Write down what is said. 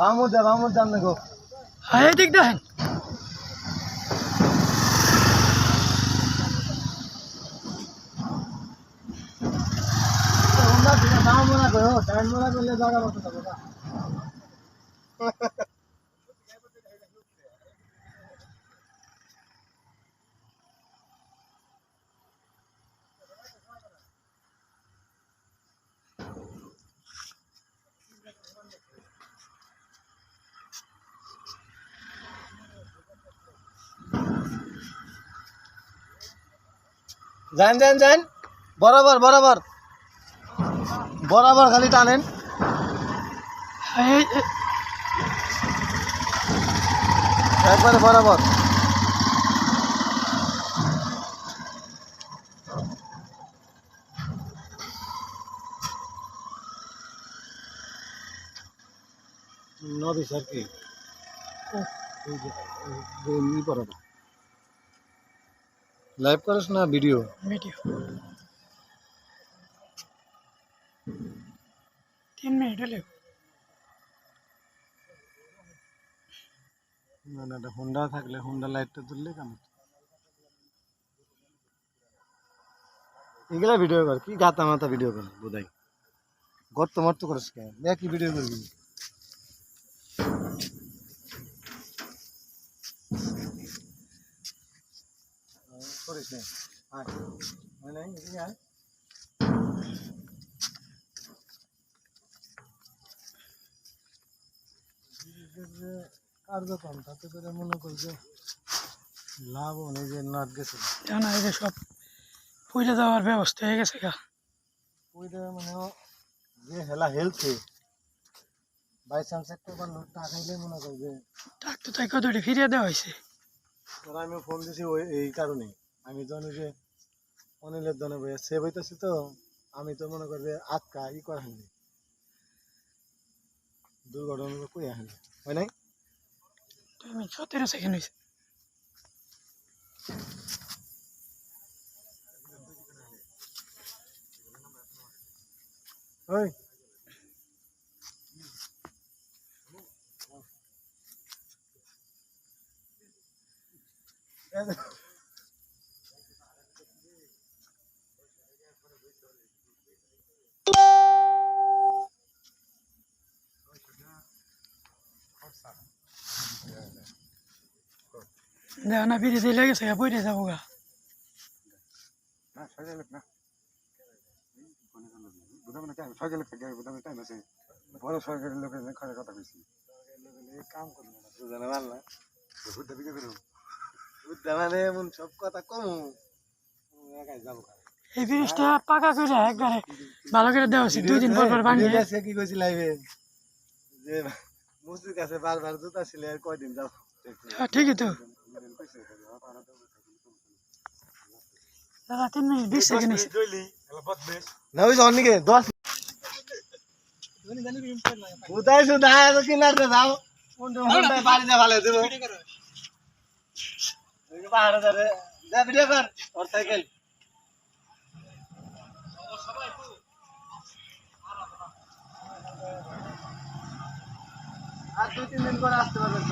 বামুর দে বামুর দাম দেখো। হ্যাঁ দিক দেখেন। মনে করো টাইম মনে করলে জায়গা মতো যান যান যান বরাবর বরাবর। বরাবর খালি টানেন। একবারে বরাবর। নবী স্যার কি? লাইভ করিস না ভিডিও ভিডিও তিন মিনিট হলে। না না এটা হুন্ডা থাকলে হুন্ডা লাইটটা তুললে কেন এগুলা ভিডিও কর কি গাতা মাথা ভিডিও কর বোধাই। গর্ত মর্ত করিস কেন? দেখ কি ভিডিও করবি। করিস না মানে আয় কার্যক্রম তাতে করে মনে করি যে লাভ যে নাট গেছে। জানা এই যে সব ব্যবস্থা হয়ে গেছে গা। ওইটা মানে যে হেলা হেলছে বাই চান্স একটা বার লোকটা খাইলে মনে করি যে টাক তো তাই কতটি ফিরিয়ে দেওয়া হয়েছে। আমি ফোন দিছি ওই এই কারণে আমি জানি যে অনিলের দনে বইয়া সেভ হইতেছি তো আমি তো মনে করি আটকা ই করা হয়নি। দুর্ঘটনা কই আহেনি হয় নাই? আমি সতেরো সেকেন্ড হয়েছে ওই। দেখো না ফিরে দিয়ে লেগেছে গা বইরে যাব গা কাম করব না বুঝানো ভালো না বুঝতে মানে এমন সব কথা কম। একাই যাব এই ব্রিজটা পাকা করে একবারে ভালো করে দেওয়া উচিত দুই দিন পর পর বানিয়ে কি কইছি লাইভে? যে মুসির কাছে বারবার জুতা ছিল আর কয়দিন যাব হ্যাঁ, ঠিকই তো। দাদা তিন মিনিট বিশ সেকেন্ড না ওই যাও নিকে দশ কোথায় শুধায় তো কিনারতে যাও বাড়িতে ভালো দেব। পাহাড়ে ধরে যা ভিডিও কর। ওর সাইকেল দুই তিন দিন করে আসতে পারবেন